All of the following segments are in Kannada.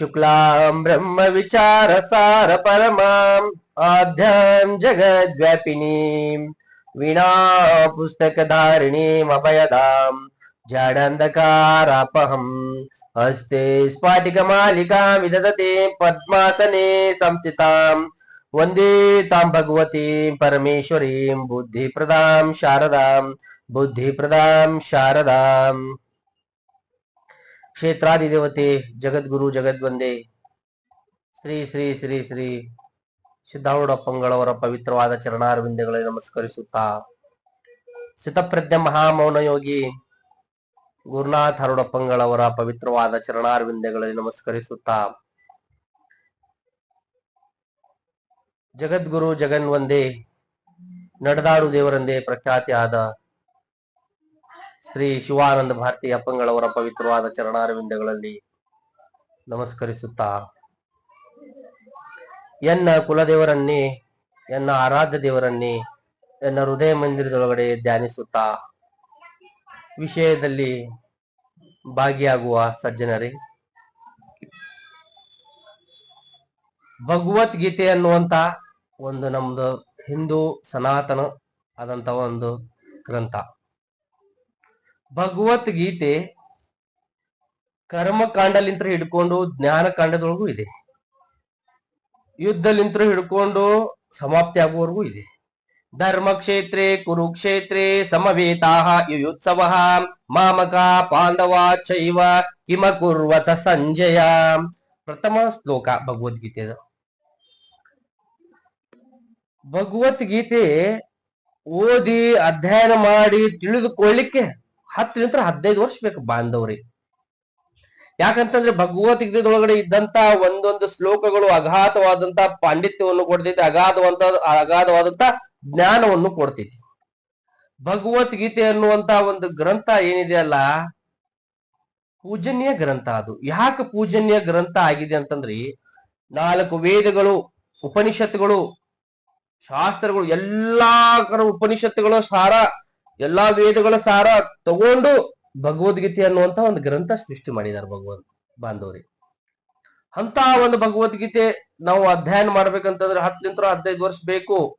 शुक्ला ब्रह्म शुक्लां ब्रह्मविचारसार परमाम् आद्यां जगद्व्यापिनीम् वीणा पुस्तक धारिणी पुस्तकधारिणीमभयदाम् जाडन्धकारापहम् हस्ते स्फाटिकमालिकां विदधते पद्मासने संस्थिता वंदे संस्थिताम् भगवती परमेश्वरी बुद्धि परमेश्वरीं बुद्धिप्रदां बुद्धि बुद्धिप्रदां शारदाम् ಕ್ಷೇತ್ರಾದಿದೇವತೆ ಜಗದ್ಗುರು, ಜಗದ್ವಂದೆ. ಶ್ರೀ ಶ್ರೀ ಶ್ರೀ ಶ್ರೀ ಸಿದ್ಧಾರೂಢಪ್ಪಂಗಳವರ ಪವಿತ್ರವಾದ ಚರಣಾರವಿಂದಗಳಿಗೆ ನಮಸ್ಕರಿಸುತ್ತಾ. ಸಿತಪ್ರಜ್ಞ ಮಹಾಮೌನ ಯೋಗಿ ಗುರುನಾಥ್ ಪಂಗಳವರ ಪವಿತ್ರವಾದ ಚರಣಾರವಿಂದಗಳಿಗೆ ನಮಸ್ಕರಿಸುತ್ತಾ. ಜಗದ್ಗುರು ಜಗನ್ ಒಂದೇ ನಡೆದಾಡು ದೇವರಂದೇ ಪ್ರಖ್ಯಾತಿಯಾದ ಶ್ರೀ ಶಿವಾನಂದ ಭಾರತಿ ಅಪ್ಪಂಗಳವರ ಪವಿತ್ರವಾದ ಚರಣಾರವಿಂದಗಳಲ್ಲಿ ನಮಸ್ಕರಿಸುತ್ತಾ. ಎನ್ನ ಕುಲದೇವರನ್ನೇ, ಎನ್ನ ಆರಾಧ್ಯ ದೇವರನ್ನೇ, ಎನ್ನ ಹೃದಯ ಮಂದಿರದೊಳಗಡೆ ಧ್ಯಾನಿಸುತ್ತಾ. ವಿಷಯದಲ್ಲಿ ಭಾಗಿಯಾಗುವ ಸಜ್ಜನರೇ, ಭಗವದ್ಗೀತೆ ಅನ್ನುವಂತ ಒಂದು ನಮ್ದು ಹಿಂದೂ ಸನಾತನ ಆದಂತ ಒಂದು ಗ್ರಂಥ. ಭಗವದ್ಗೀತೆ ಕರ್ಮಕಾಂಡಲಿಂತ್ರ ಹಿಡ್ಕೊಂಡು ಜ್ಞಾನಕಾಂಡದೊಳಗೂ ಇದೆ. ಯುದ್ಧಲಿಂತ್ರ ಹಿಡ್ಕೊಂಡು ಸಮಾಪ್ತಿ ಆಗುವವರೆಗೂ ಇದೆ. ಧರ್ಮಕ್ಷೇತ್ರೆ, ಕುರುಕ್ಷೇತ್ರೆ ಸಮವೇತಾ ಯುಯುತ್ಸವ, ಮಾಮಕ, ಪಾಂಡವ, ಚೈವ, ಕಿಮ ಕುರ್ವತ ಸಂಜಯ. ಪ್ರಥಮ ಶ್ಲೋಕ ಭಗವದ್ಗೀತೆದು ಭಗವದ್ಗೀತೆ ಓದಿ ಅಧ್ಯಯನ ಮಾಡಿ ತಿಳಿದುಕೊಳ್ಳಿಕ್ಕೆ ಹತ್ತರಿಂದ ಹದಿನೈದು ವರ್ಷ ಬೇಕು ಬಾಂಧವ್ರಿ. ಯಾಕಂತಂದ್ರೆ ಭಗವದ್ಗೀತೆದೊಳಗಡೆ ಇದ್ದಂತ ಒಂದೊಂದು ಶ್ಲೋಕಗಳು ಅಗಾಧವಾದಂತ ಪಾಂಡಿತ್ಯವನ್ನು ಕೊಡ್ತೈತಿ, ಅಗಾಧವಂತ, ಅಗಾಧವಾದಂತ ಜ್ಞಾನವನ್ನು ಕೊಡ್ತೈತಿ. ಭಗವದ್ಗೀತೆ ಅನ್ನುವಂತ ಒಂದು ಗ್ರಂಥ ಏನಿದೆ ಅಲ್ಲ, ಪೂಜನೀಯ ಗ್ರಂಥ ಅದು. ಯಾಕೆ ಪೂಜನೀಯ ಗ್ರಂಥ ಆಗಿದೆ ಅಂತಂದ್ರಿ, ನಾಲ್ಕು ವೇದಗಳು, ಉಪನಿಷತ್ತುಗಳು, ಶಾಸ್ತ್ರಗಳು, ಎಲ್ಲಾ ಕಡೆ ಉಪನಿಷತ್ತುಗಳ ಸಾರ ಎಲ್ಲಾ ವೇದಗಳ ಸಾರ ತಗೊಂಡು ಭಗವದ್ಗೀತೆ ಅನ್ನುವಂತ ಒಂದು ಗ್ರಂಥ ಸೃಷ್ಟಿ ಮಾಡಿದ್ದಾರೆ ಭಗವಂತ ಬಾಂಧವರಿ. ಅಂತ ಒಂದು ಭಗವದ್ಗೀತೆ ನಾವು ಅಧ್ಯಯನ ಮಾಡ್ಬೇಕಂತಂದ್ರೆ ಹತ್ತಲಿಂತ್ರ ಹದಿನೈದು ವರ್ಷ ಬೇಕು.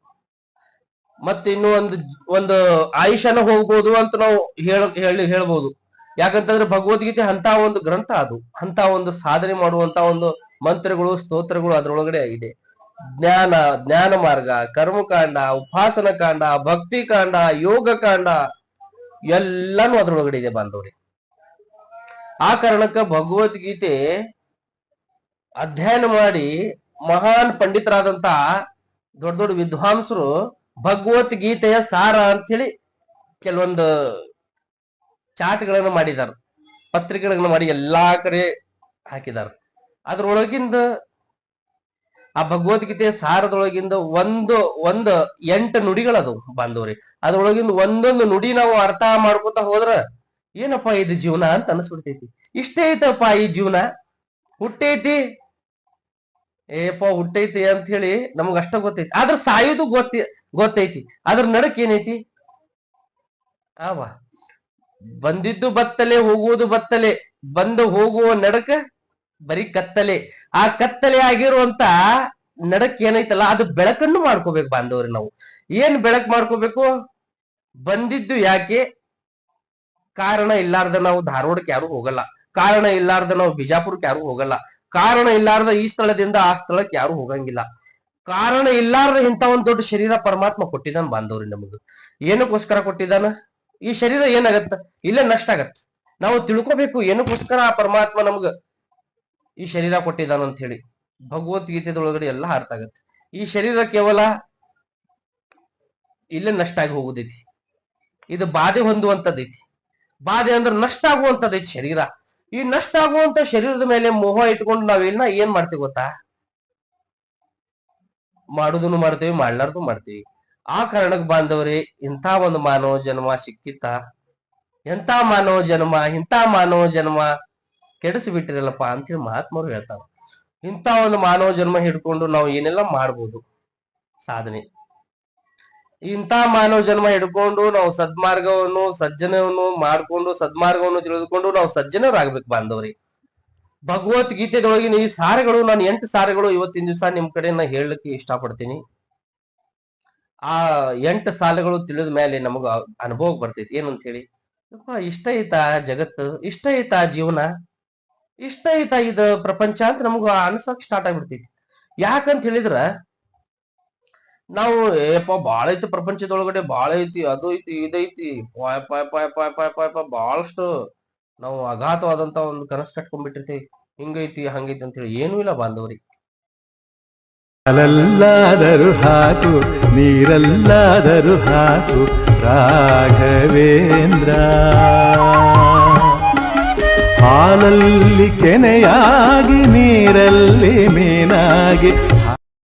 ಮತ್ತೆ ಇನ್ನು ಒಂದು ಒಂದು ಆಯುಷನ ಹೋಗ್ಬೋದು ಅಂತ ನಾವು ಹೇಳ, ಹೇಳಿ, ಹೇಳ್ಬೋದು. ಯಾಕಂತಂದ್ರೆ ಭಗವದ್ಗೀತೆ ಅಂತ ಒಂದು ಗ್ರಂಥ ಅದು. ಅಂತ ಒಂದು ಸಾಧನೆ ಮಾಡುವಂತ ಒಂದು ಮಂತ್ರಗಳು, ಸ್ತೋತ್ರಗಳು ಅದರೊಳಗಡೆ ಇದೆ. ಜ್ಞಾನ ಜ್ಞಾನ ಮಾರ್ಗ, ಕರ್ಮಕಾಂಡ, ಉಪಾಸನ ಕಾಂಡ, ಭಕ್ತಿ ಕಾಂಡ, ಯೋಗ ಕಾಂಡ, ಎಲ್ಲಾನು ಅದ್ರೊಳಗಡೆ ಇದೆ ಬಾಂಧವ್ರಿ ಆ ಕಾರಣಕ್ಕ ಭಗವದ್ಗೀತೆ ಅಧ್ಯಯನ ಮಾಡಿ ಮಹಾನ್ ಪಂಡಿತರಾದಂತ ದೊಡ್ಡ ದೊಡ್ಡ ವಿದ್ವಾಂಸರು ಭಗವದ್ಗೀತೆಯ ಸಾರ ಅಂತೇಳಿ ಕೆಲವೊಂದು ಚಾಟ್ಗಳನ್ನು ಮಾಡಿದಾರ ಪತ್ರಿಕೆಗಳನ್ನು ಮಾಡಿ ಎಲ್ಲಾ ಕಡೆ ಹಾಕಿದಾರ ಅದ್ರೊಳಗಿಂದ ಆ ಭಗವದ್ಗೀತೆ ಸಾರದೊಳಗಿಂದ ಒಂದು ಒಂದು ಎಂಟು ನುಡಿಗಳದು ಬಾಂಧವ್ರಿ. ಅದ್ರೊಳಗಿಂದ ಒಂದೊಂದು ನುಡಿ ನಾವು ಅರ್ಥ ಮಾಡ್ಕೊತ ಹೋದ್ರ ಏನಪ್ಪಾ ಇದು ಜೀವನ ಅಂತ ಅನ್ಸ್ಬಿಡ್ತೈತಿ. ಇಷ್ಟೇ ಐತಪ್ಪ ಈ ಜೀವನ. ಹುಟ್ಟೈತಿ. ಏಪ್ಪ ಹುಟ್ಟೈತಿ ಅಂತ ಹೇಳಿ ನಮ್ಗ ಅಷ್ಟ ಗೊತ್ತೈತಿ. ಆದ್ರ ಸಾಯೋದು ಗೊತ್ತ, ಗೊತ್ತೈತಿ. ಅದ್ರ ನಡಕ್ ಏನೈತಿ? ಆವ. ಬಂದಿದ್ದು ಬತ್ತಲೆ, ಹೋಗುವುದು ಬತ್ತಲೆ. ಬಂದು ಹೋಗುವ ನಡಕ ಬರೀ ಕತ್ತಲೆ. ಆ ಕತ್ತಲೆ ಆಗಿರುವಂತ ನಡಕ್ ಏನೈತಲ್ಲ, ಅದು ಬೆಳಕನ್ನು ಮಾಡ್ಕೋಬೇಕು ಬಾಂಧವ್ರಿ ನಾವು. ಏನ್ ಬೆಳಕ್ ಮಾಡ್ಕೋಬೇಕು? ಬಂದಿದ್ದು ಯಾಕೆ? ಕಾರಣ ಇಲ್ಲಾರ್ದ ನಾವು ಧಾರವಾಡಕ್ಕೆ ಯಾರು ಹೋಗಲ್ಲ. ಕಾರಣ ಇಲ್ಲಾರ್ದ ನಾವು ಬಿಜಾಪುರಕ್ಕೆ ಯಾರು ಹೋಗಲ್ಲ. ಕಾರಣ ಇಲ್ಲಾರ್ದ ಈ ಸ್ಥಳದಿಂದ ಆ ಸ್ಥಳಕ್ಕೆ ಯಾರು ಹೋಗಂಗಿಲ್ಲ. ಕಾರಣ ಇಲ್ಲಾರ್ದ ಇಂತ ಒಂದ್ ದೊಡ್ಡ ಶರೀರ ಪರಮಾತ್ಮ ಕೊಟ್ಟಿದ್ದಾನ ಬಾಂಧವ್ರಿ ನಮಗ ಏನಕ್ಕೋಸ್ಕರ ಕೊಟ್ಟಿದ್ದಾನ? ಈ ಶರೀರ ಏನಾಗತ್ತ? ಇಲ್ಲೇ ನಷ್ಟ ಆಗತ್ತ. ನಾವು ತಿಳ್ಕೊಬೇಕು ಏನಕ್ಕೋಸ್ಕರ ಆ ಪರಮಾತ್ಮ ನಮ್ಗ ಈ ಶರೀರ ಕೊಟ್ಟಿದ್ದಾನ ಅಂತ ಹೇಳಿ ಭಗವದ್ಗೀತೆದೊಳಗಡೆ ಎಲ್ಲ ಅರ್ಥ ಆಗತ್ತೆ. ಈ ಶರೀರ ಕೇವಲ ಇಲ್ಲೇ ನಷ್ಟ ಆಗಿ ಹೋಗುದೈತಿ. ಇದು ಬಾಧೆ ಹೊಂದುವಂತದೈತಿ ಬಾಧೆ ಅಂದ್ರೆ ನಷ್ಟ ಆಗುವಂಥದ್ದೈತಿ ಶರೀರ. ಈ ನಷ್ಟ ಆಗುವಂತ ಶರೀರದ ಮೇಲೆ ಮೋಹ ಇಟ್ಕೊಂಡು ನಾವೆಲ್ಲ ಏನ್ ಮಾಡ್ತೀವಿ ಗೊತ್ತಾ? ಮಾಡುದನ್ನು ಮಾಡ್ತೇವೆ ಮಾಡ್ಲಾರ್ದು ಮಾಡ್ತೀವಿ. ಆ ಕಾರಣಕ್ಕೆ ಬಾಂಧವ್ರಿ, ಇಂಥ ಒಂದು ಮಾನವ ಜನ್ಮ ಸಿಕ್ಕಿತ್ತ? ಎಂತ ಮಾನವ ಜನ್ಮ, ಇಂಥ ಮಾನವ ಜನ್ಮ? ಕೆಡಿಸಿ ಬಿಟ್ಟಿರಲ್ಲಪ್ಪ ಅಂತೇಳಿ ಮಹಾತ್ಮರು ಹೇಳ್ತಾರೆ. ಇಂಥ ಒಂದು ಮಾನವ ಜನ್ಮ ಹಿಡ್ಕೊಂಡು ನಾವು ಏನೆಲ್ಲ ಮಾಡ್ಬೋದು? ಸಾಧನೆ. ಇಂಥ ಮಾನವ ಜನ್ಮ ಹಿಡ್ಕೊಂಡು ನಾವು ಸದ್ಮಾರ್ಗವನ್ನು, ಸಜ್ಜನವನ್ನು ಮಾಡ್ಕೊಂಡು, ಸದ್ಮಾರ್ಗವನ್ನು ತಿಳಿದುಕೊಂಡು ನಾವು ಸಜ್ಜನರಾಗ್ಬೇಕು ಬಾಂಧವ್ರಿ. ಭಗವದ್ಗೀತೆದೊಳಗಿನ ಈ ಸಾರಗಳು, ನಾನು ಎಂಟು ಸಾರಗಳು ಇವತ್ತಿನ ದಿವಸ ನಿಮ್ ಕಡೆ ನಾ ಹೇಳಲಿಕ್ಕೆ ಇಷ್ಟಪಡ್ತೀನಿ. ಆ ಎಂಟು ಸಾಲಗಳು ತಿಳಿದ ಮೇಲೆ ನಮಗ ಅನುಭವ ಬರ್ತೈತಿ. ಏನಂತ ಹೇಳಿ ಇಷ್ಟ ಐತಾ ಜಗತ್ತು? ಇಷ್ಟ ಐತಾ ಜೀವನ? ಇಷ್ಟ ಐತ ಇದ ಪ್ರಪಂಚ ಅಂತ ನಮಗ ಅನ್ಸಕ್ ಸ್ಟಾರ್ಟ್ ಆಗ್ಬಿಡ್ತೈತಿ. ಯಾಕಂತ ಹೇಳಿದ್ರ, ನಾವು ಏಪ ಬಾಳ ಐತಿ ಪ್ರಪಂಚದೊಳಗಡೆ, ಬಾಳ ಐತಿ, ಅದು ಐತಿ ಇದೈತಿ ಪಾಯ್ ಪಾಯ್ ಪಾಯ್ ಪಾಯ್ ಪಾಯ್ ಪಾಯ್ ಪಾಯ್ ಬಹಳಷ್ಟು ನಾವು ಅಗಾಧವಾದಂತ ಒಂದು ಕನಸು ಕಟ್ಕೊಂಡ್ಬಿಟ್ಟಿರ್ತೀವಿ. ಹಿಂಗೈತಿ, ಹಂಗೈತಿ ಅಂತ ಹೇಳಿ ಏನೂ ಇಲ್ಲ ಬಾಂಧವ್ರಿ. ಅಲಲ್ಲಾದರೂ ಹಾಕು, ನೀರಲ್ಲಾದರೂ ಹಾಕು, ರಾಘವೇಂದ್ರ. ಹಾಲಲ್ಲಿ ಕೆನೆಯಾಗಿ ನೀರಲ್ಲಿ ಮೀನಾಗಿ